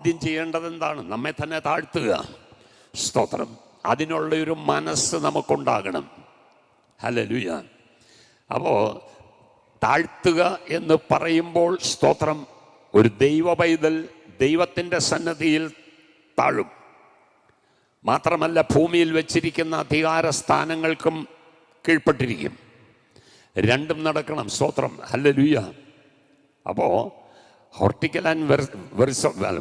ആദ്യം ചെയ്യേണ്ടത് എന്താണ് നമ്മെ തന്നെ താഴ്ത്തുക. സ്തോത്രം. അതിനുള്ള ഒരു മനസ്സ് നമുക്കുണ്ടാകണം. ഹല്ലേലൂയ. അപ്പോൾ താഴ്ത്തുക എന്ന് പറയുമ്പോൾ സ്തോത്രം ഒരു ദൈവ പൈതൽ ദൈവത്തിന്റെ സന്നദ്ധിയിൽ താഴും. മാത്രമല്ല ഭൂമിയിൽ വെച്ചിരിക്കുന്ന അധികാര സ്ഥാനങ്ങൾക്കും കീഴ്പ്പെട്ടിരിക്കും. രണ്ടും നടക്കണം. സ്തോത്രം. ഹല്ലേലൂയ. അപ്പോൾ ഹോർട്ടിക്കൽ ആൻഡ്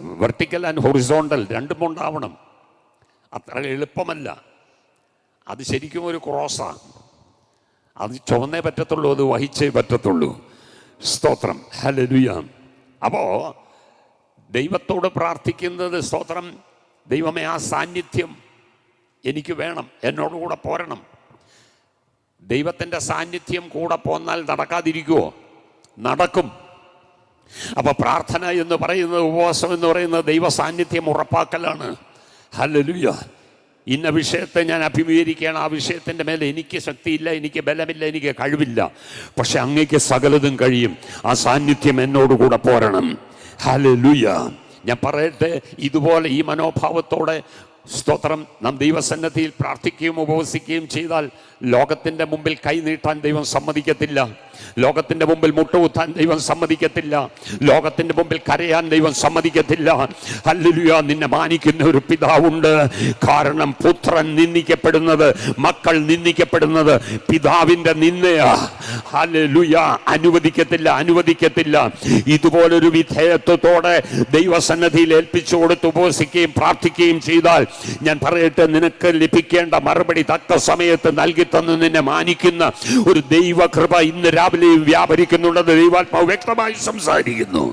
വെർട്ടിക്കൽ ആൻഡ് ഹൊറിസോണ്ടൽ രണ്ടും ഉണ്ടാവണം. അത്ര എളുപ്പമല്ല. അത് ശരിക്കും ഒരു ക്രോസാണ് അത് ചുവന്നേ പറ്റത്തുള്ളൂ അത് വഹിച്ചേ പറ്റത്തുള്ളൂ. സ്തോത്രം. ഹലലുയ അപ്പോൾ ദൈവത്തോട് പ്രാർത്ഥിക്കുന്നത് സ്തോത്രം ദൈവമേ ആ സാന്നിധ്യം എനിക്ക് വേണം എന്നോടുകൂടെ പോരണം. ദൈവത്തിന്റെ സാന്നിധ്യം കൂടെ പോന്നാൽ നടക്കാതിരിക്കുമോ നടക്കും. അപ്പൊ പ്രാർത്ഥന എന്ന് പറയുന്നത് ഉപവാസം എന്ന് പറയുന്നത് ദൈവ സാന്നിധ്യം ഉറപ്പാക്കലാണ്. ഹല്ലേലൂയ. ഇന്ന വിഷയത്തെ ഞാൻ അഭിമുഖീകരിക്കുകയാണ്. ആ വിഷയത്തിന്റെ മേലെ എനിക്ക് ശക്തിയില്ല എനിക്ക് ബലമില്ല എനിക്ക് കഴിവില്ല. പക്ഷെ അങ്ങേക്ക് സകലതും കഴിയും. ആ സാന്നിധ്യം എന്നോടുകൂടെ പോരണം. ഹല്ലേലൂയ. ഞാൻ പറയട്ടെ ഇതുപോലെ ഈ മനോഭാവത്തോടെ സ്തോത്രം നാം ദൈവസന്നദ്ധിയിൽ പ്രാർത്ഥിക്കുകയും ഉപവസിക്കുകയും ചെയ്താൽ ലോകത്തിന്റെ മുമ്പിൽ കൈനീട്ടാൻ ദൈവം സമ്മതിക്കത്തില്ല. ലോകത്തിന്റെ മുമ്പിൽ മുട്ടുകുത്താൻ ദൈവം സമ്മതിക്കത്തില്ല. ലോകത്തിന്റെ മുമ്പിൽ കരയാൻ ദൈവം സമ്മതിക്കത്തില്ല. ഹല്ലേലൂയ നിന്നെ മാനിക്കുന്ന ഒരു പിതാവുണ്ട്. കാരണം പുത്രൻ നിന്ദിക്കപ്പെടുന്നത് മക്കൾ നിന്ദിക്കപ്പെടുന്നത് പിതാവിന്റെ നിന്നയാ ഹല്ലേലൂയ അനുവദിക്കത്തില്ല അനുവദിക്കത്തില്ല. ഇതുപോലൊരു വിധേയത്വത്തോടെ ദൈവസന്നദ്ധിയിൽ ഏൽപ്പിച്ചു കൊടുത്ത് ഉപവസിക്കുകയും പ്രാർത്ഥിക്കുകയും ചെയ്താൽ ഞാൻ പറയട്ടെ നിനക്ക് ലഭിക്കേണ്ട മറുപടി തക്ക സമയത്ത് നൽകി തന്ന് നിന്നെ മാനിക്കുന്ന ഒരു ദൈവകൃപ ഇന്ന് രാവിലെയും വ്യാപരിക്കുന്നുള്ളത് ദൈവാത്മാവ് വ്യക്തമായി സംസാരിക്കുന്നു.